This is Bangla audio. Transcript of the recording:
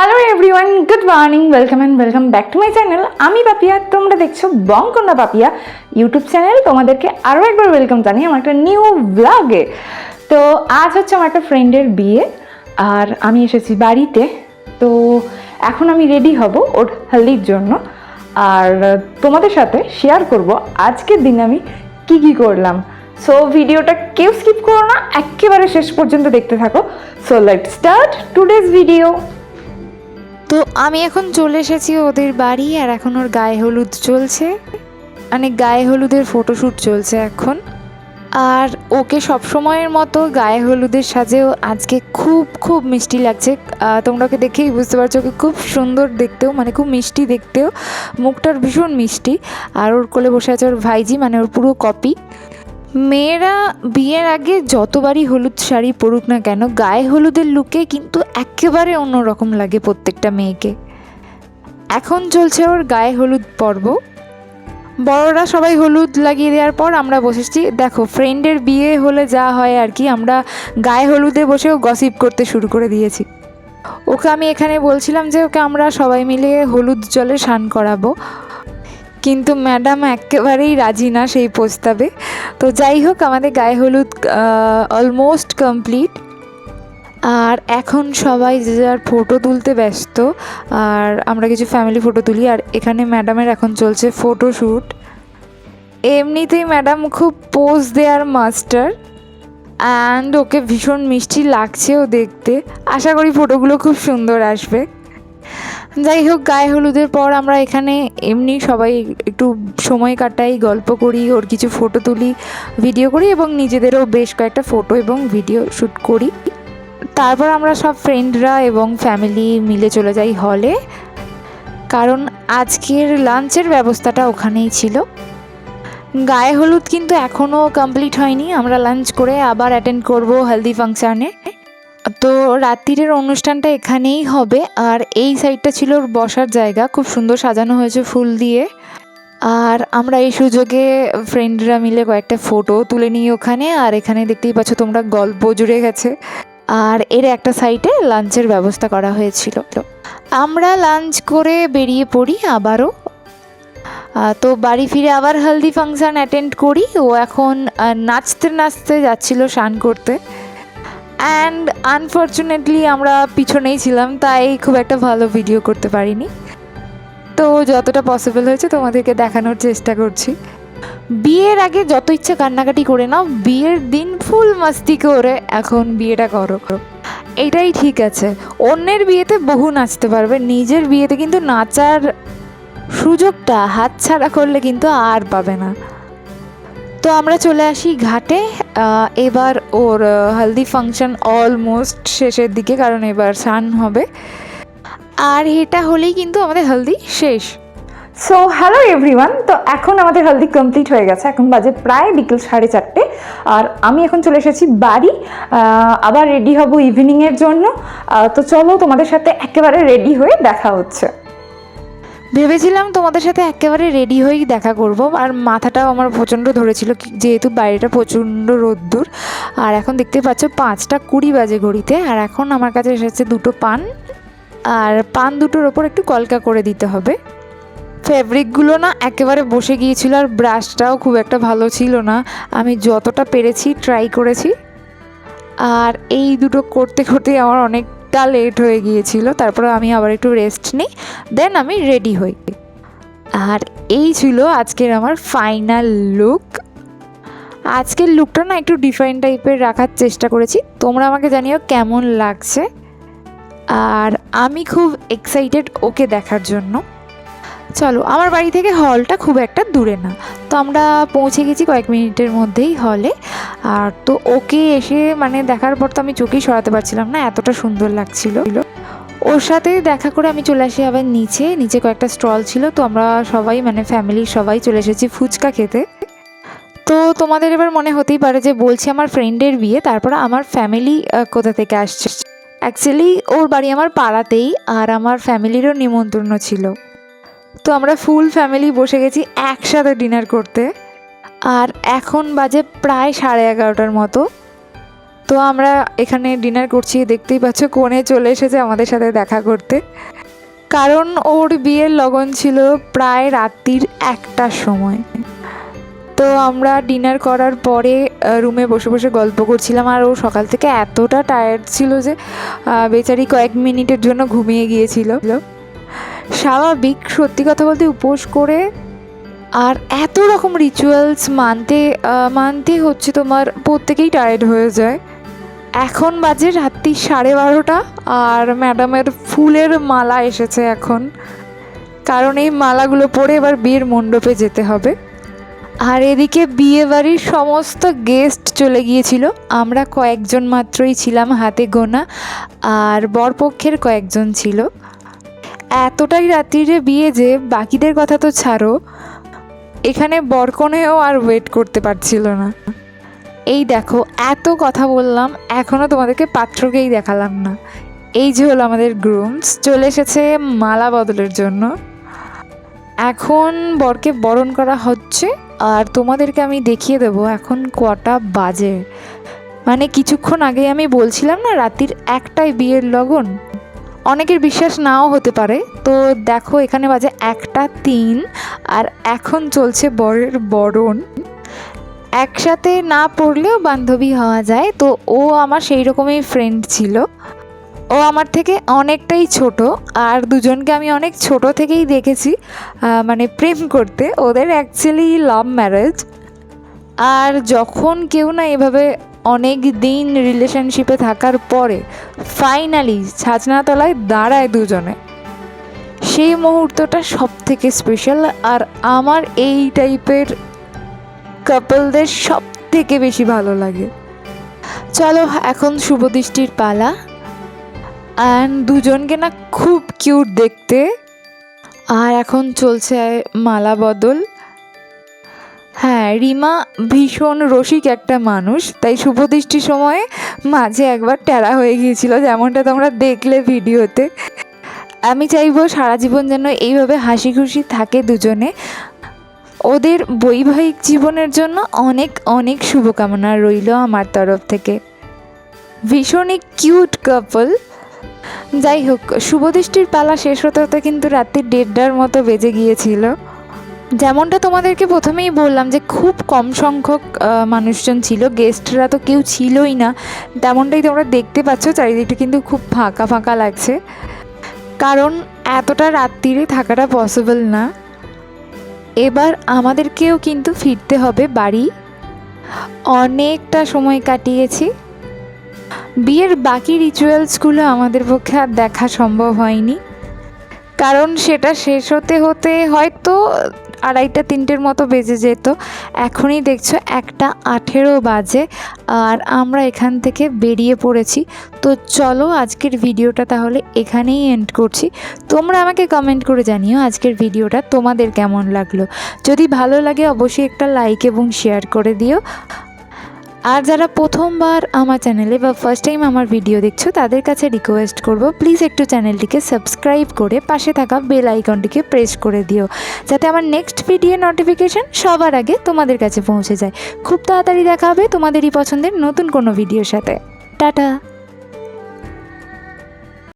Hello everyone good morning welcome and welcome back to my channel আমি পাপিয়া তোমরা দেখছ বংকন্যা পাপিয়া ইউটিউব চ্যানেল তোমাদেরকে আরও একবার ওয়েলকাম জানি আমার একটা নিউ ব্লগে তো আজ হচ্ছে আমার একটা ফ্রেন্ডের বিয়ে, আর আমি এসেছি বাড়িতে। তো এখন আমি রেডি হব ওর হেলদির জন্য। আর তোমাদের সাথে শেয়ার করব আজকের দিনে আমি কি কি করলাম। সো ভিডিওটা কেউ স্কিপ করো না, একেবারে শেষ পর্যন্ত দেখতে থাকো। So let start today's video তো আমি এখন চলে এসেছি ওদের বাড়ি আর এখন ওর গায়ে হলুদ চলছে। মানে গায়ে হলুদের ফটোশ্যুট চলছে এখন। আর ওকে সব সময়ের মতো গায়ে হলুদের সাজেও আজকে খুব খুব মিষ্টি লাগছে। তোমরা ওকে দেখেই বুঝতে পারছ ওকে খুব সুন্দর দেখতেও মানে খুব মিষ্টি দেখতেও। মুখটার ভীষণ মিষ্টি। আর ওর কোলে বসে আছে ওর ভাইজি মানে ওর পুরো কপি মেয়েরা বিয়ের আগে যতবারই হলুদ শাড়ি পরুক না কেন, গায়ে হলুদের লুকে কিন্তু একেবারে অন্যরকম লাগে প্রত্যেকটা মেয়েকে। এখন চলছে ওর গায়ে হলুদ পর্ব। বড়রা সবাই হলুদ লাগিয়ে দেওয়ার পর আমরা বসেছি দেখো ফ্রেন্ডের বিয়ে হলে যা হয় আর কি, আমরা গায়ে হলুদে বসেও গসিপ করতে শুরু করে দিয়েছি। ওকে আমি এখানে বলছিলাম যে, ওকে আমরা সবাই মিলে হলুদ জলে স্নান করাবো। কিন্তু ম্যাডাম একেবারেই রাজি না সেই প্রস্তাবে। তো যাই হোক, আমাদের গায়ে হলুদ অলমোস্ট কমপ্লিট আর এখন সবাই যে যার ফটো তুলতে ব্যস্ত, আর আমরা কিছু ফ্যামিলি ফটো তুলি, আর এখানে ম্যাডামের এখন চলছে ফটোশ্যুট এমনিতেই ম্যাডাম খুব পোজ দেয়ার মাস্টার অ্যান্ড ওকে ভীষণ মিষ্টি লাগছেও দেখতে। আশা করি ফটোগুলো খুব সুন্দর আসবে। যাই হোক, গায়ে হলুদের পর আমরা এখানে এমনি সবাই একটু সময় কাটাই, গল্প করি, ওর কিছু ফটো তুলি ভিডিও করি এবং নিজেদেরও বেশ কয়েকটা ফটো এবং ভিডিও শ্যুট করি। তারপর আমরা সব ফ্রেন্ডরা এবং ফ্যামিলি মিলে চলে যাই হলে কারণ আজকের লাঞ্চের ব্যবস্থাটা ওখানেই ছিল। গায়ে হলুদ কিন্তু এখনও কমপ্লিট হয়নি। আমরা লাঞ্চ করে আবার অ্যাটেন্ড করব হেলদি ফাংশানে তো রাত্রিরের অনুষ্ঠানটা এখানেই হবে। আর এই সাইডটা ছিল ওর বসার জায়গা। খুব সুন্দর সাজানো হয়েছে ফুল দিয়ে। আর আমরা এই সুযোগে ফ্রেন্ডরা মিলে কয়েকটা ফটো তুলে নিই ওখানে। আর এখানে দেখতেই পাচ্ছ তোমরা গল্প জুড়ে গেছে। আর এর একটা সাইডে লাঞ্চের ব্যবস্থা করা হয়েছিল। আমরা লাঞ্চ করে বেরিয়ে পড়ি আবারও। তো বাড়ি ফিরে আবার হেলদি ফাংশন অ্যাটেন্ড করি। ও এখন নাচতে নাচতে যাচ্ছিল স্নান করতে। অ্যান্ড আনফর্চুনেটলি আমরা পিছনেই ছিলাম, তাই খুব একটা ভালো ভিডিও করতে পারিনি। তো যতটা পসিবল হয়েছে, তোমাদেরকে দেখানোর চেষ্টা করছি। বিয়ের আগে যত ইচ্ছা কান্নাকাটি করে নাও, বিয়ের দিন ফুল মাস্তি করে এখন বিয়েটা করো। এটাই ঠিক আছে। অন্যের বিয়েতে বহু নাচতে পারবে, নিজের বিয়েতে কিন্তু নাচার সুযোগটা হাতছাড়া করলে কিন্তু আর পাবে না। তো আমরা চলে আসি ঘাটে। এবার ওর হলদি ফাংশন অলমোস্ট শেষের দিকে, কারণ এবার স্নান হবে। আর এটা হলেই কিন্তু আমাদের হলদি শেষ। সো হ্যালো এভরিওয়ান তো এখন আমাদের হলদি কমপ্লিট হয়ে গেছে। এখন বাজে প্রায় বিকেল সাড়ে চারটে। আর আমি এখন চলে এসেছি বাড়ি। আবার রেডি হব ইভিনিংয়ের জন্য। তো চলো তোমাদের সাথে একেবারে রেডি হয়ে দেখা হচ্ছে। ভেবেছিলাম তোমাদের সাথে একেবারে রেডি হয়েই দেখা করব, আর মাথাটাও আমার প্রচণ্ড ধরেছিল যেহেতু বাইরেটা প্রচণ্ড রোদ্দুর। আর এখন দেখতে পাচ্ছ পাঁচটা কুড়ি বাজে ঘড়িতে, আর এখন আমার কাছে এসেছে দুটো পান। আর পান দুটোর ওপর একটু কলকা করে দিতে হবে। ফেব্রিকগুলো না একেবারে বসে গিয়েছিল, আর ব্রাশটাও খুব একটা ভালো ছিল না। আমি যতটা পেরেছি, ট্রাই করেছি। আর এই দুটো করতে করতে আমার অনেকটা লেট হয়ে গিয়েছিল, তারপরে আমি আবার একটু রেস্ট নিই দেন আমি রেডি হই। আর এই ছিল আজকের আমার ফাইনাল লুক আজকের লুকটা না একটু ডিফারেন্ট টাইপের রাখার চেষ্টা করেছি, তোমরা আমাকে জানিও কেমন লাগছে। আর আমি খুব এক্সাইটেড ওকে দেখার জন্য। চলো, আমার বাড়ি থেকে হলটা খুব একটা দূরে না, তো আমরা পৌঁছে গেছি কয়েক মিনিটের মধ্যেই হলে আর তো ওকে এসে মানে দেখার পর তো আমি চোখেই সরাতে পারছিলাম না, এতটা সুন্দর লাগছিল। ওর সাথে দেখা করে আমি চলে আসি আবার নিচে নিচে কয়েকটা স্টল ছিল, তো আমরা সবাই মানে ফ্যামিলির সবাই চলে এসেছি ফুচকা খেতে। তো তোমাদের এবার মনে হতেই পারে যে বলছি আমার ফ্রেন্ডের বিয়ে, তারপর আমার ফ্যামিলি কোথা থেকে আসছে? অ্যাকচুয়ালি ওর বাড়ি আমার পাড়াতেই আর আমার ফ্যামিলিরও নিমন্ত্রণ ছিল। তো আমরা ফুল ফ্যামিলি বসে গেছি একসাথে ডিনার করতে। আর এখন বাজে প্রায় সাড়ে এগারোটার মতো। তো আমরা এখানে ডিনার করছি, দেখতেই পাচ্ছ কোণে চলে এসেছে আমাদের সাথে দেখা করতে। কারণ ওর বিয়ের লগন ছিল প্রায় রাত্রির একটার সময়। তো আমরা ডিনার করার পরে রুমে বসে বসে গল্প করছিলাম আর ও সকাল থেকে এতটা টায়ার্ড ছিল যে বেচারি কয়েক মিনিটের জন্য ঘুমিয়ে গিয়েছিল। স্বাভাবিক, সত্যি কথা বলতে উপোস করে আর এত রকম রিচুয়ালস মানতে মানতে হচ্ছে তোমার প্রত্যেকেই টায়ার্ড হয়ে যায়। এখন বাজে রাত্রি সাড়ে বারোটা আর ম্যাডামের ফুলের মালা এসেছে এখন। কারণ এই মালাগুলো পরে এবার বিয়ের মণ্ডপে যেতে হবে। আর এদিকে বিয়ে বাড়ির সমস্ত গেস্ট চলে গিয়েছিল। আমরা কয়েকজন মাত্রই ছিলাম হাতে গোনা আর বরপক্ষের কয়েকজন ছিল। এতটাই রাত্রিরে বিয়ে যে বাকিদের কথা তো ছাড়ো। এখানে বরকনেও আর ওয়েট করতে পারছিল না। এই দেখো, এত কথা বললাম এখনও তোমাদেরকে পাত্রকেই দেখালাম না। এই যে হলো আমাদের গ্রুমস চলে এসেছে মালা বদলের জন্য। এখন বরকে বরণ করা হচ্ছে, আর তোমাদেরকে আমি দেখিয়ে দেবো এখন কটা বাজে। মানে কিছুক্ষণ আগে আমি বলছিলাম না, রাত্রির একটাই বিয়ের লগন। অনেকের বিশ্বাস নাও হতে পারে। তো দেখো, এখানে বাজে একটা তিন আর এখন চলছে বরের বরণ। একসাথে না পড়লেও বান্ধবী হওয়া যায়, তো ও আমার সেই রকমই ফ্রেন্ড ছিল। ও আমার থেকে অনেকটাই ছোট, আর দুজনকে আমি অনেক ছোট থেকেই দেখেছি মানে প্রেম করতে। ওদের অ্যাকচুয়ালি লাভ ম্যারেজ আর যখন কেউ না এভাবে অনেক দিন রিলেশনশিপে থাকার পরে ফাইনালি ছাজনাতলায় দাঁড়ায় দুজনে। সেই মুহূর্তটা সব থেকে স্পেশাল আর আমার এই টাইপের কাপলদের সব থেকে বেশি ভালো লাগে। চলো এখন শুভদৃষ্টির পালা। অ্যান্ড দুজনকে না খুব কিউট দেখতে। আর এখন চলছে মালা বদল। হ্যাঁ রিমা ভীষণ রসিক একটা মানুষ, তাই শুভদৃষ্টির সময়ে মাঝে একবার টেরা হয়ে গিয়েছিল, যেমনটা তোমরা দেখলে ভিডিওতে। আমি চাইব সারা জীবন যেন এইভাবে হাসি খুশি থাকে দুজনে। ওদের বৈবাহিক জীবনের জন্য অনেক অনেক শুভকামনা রইল আমার তরফ থেকে। ভীষণই কিউট কাপল। যাই হোক শুভদৃষ্টির পালা শেষ হতে হতে কিন্তু রাত্রি দেড়টার মতো বেজে গিয়েছিল। যেমনটা তোমাদেরকে প্রথমেই বললাম যে খুব কম সংখ্যক মানুষজন ছিল গেস্টরা তো কেউ ছিলই না। তেমনটাই তোমরা দেখতে পাচ্ছ, চারিদিকটা কিন্তু খুব ফাঁকা ফাঁকা লাগছে। কারণ এতটা রাত্রিরে থাকাটা পসিবল না। এবার আমাদেরকেও কিন্তু ফিরতে হবে বাড়ি। অনেকটা সময় কাটিয়েছি। বিয়ের বাকি রিচুয়ালসগুলো আমাদের পক্ষে আর দেখা সম্ভব হয়নি। কারণ সেটা শেষ হতে হতে হয়তো আড়াইটা তিনটের মতো বেজে যেত। এখনই দেখছ একটা আঠেরো বাজে আর আমরা এখান থেকে বেরিয়ে পড়েছি। তো চলো আজকের ভিডিওটা তাহলে এখানেই এন্ড করছি। তোমরা আমাকে কমেন্ট করে জানিও আজকের ভিডিওটা তোমাদের কেমন লাগল। যদি ভালো লাগে অবশ্যই একটা লাইক এবং শেয়ার করে দিও। আর যারা প্রথমবার আমার চ্যানেলে বা ফার্স্ট টাইম আমার ভিডিও দেখছ, তাদের কাছে রিকোয়েস্ট করব প্লিজ একটু চ্যানেলটিকে সাবস্ক্রাইব করে পাশে থাকা বেল আইকনটিকে প্রেস করে দিও, যাতে আমার নেক্সট ভিডিও নোটিফিকেশান সবার আগে তোমাদের কাছে পৌঁছে যায়। খুব তাড়াতাড়ি দেখা হবে তোমাদেরই পছন্দের নতুন কোনো ভিডিওর সাথে। টাটা!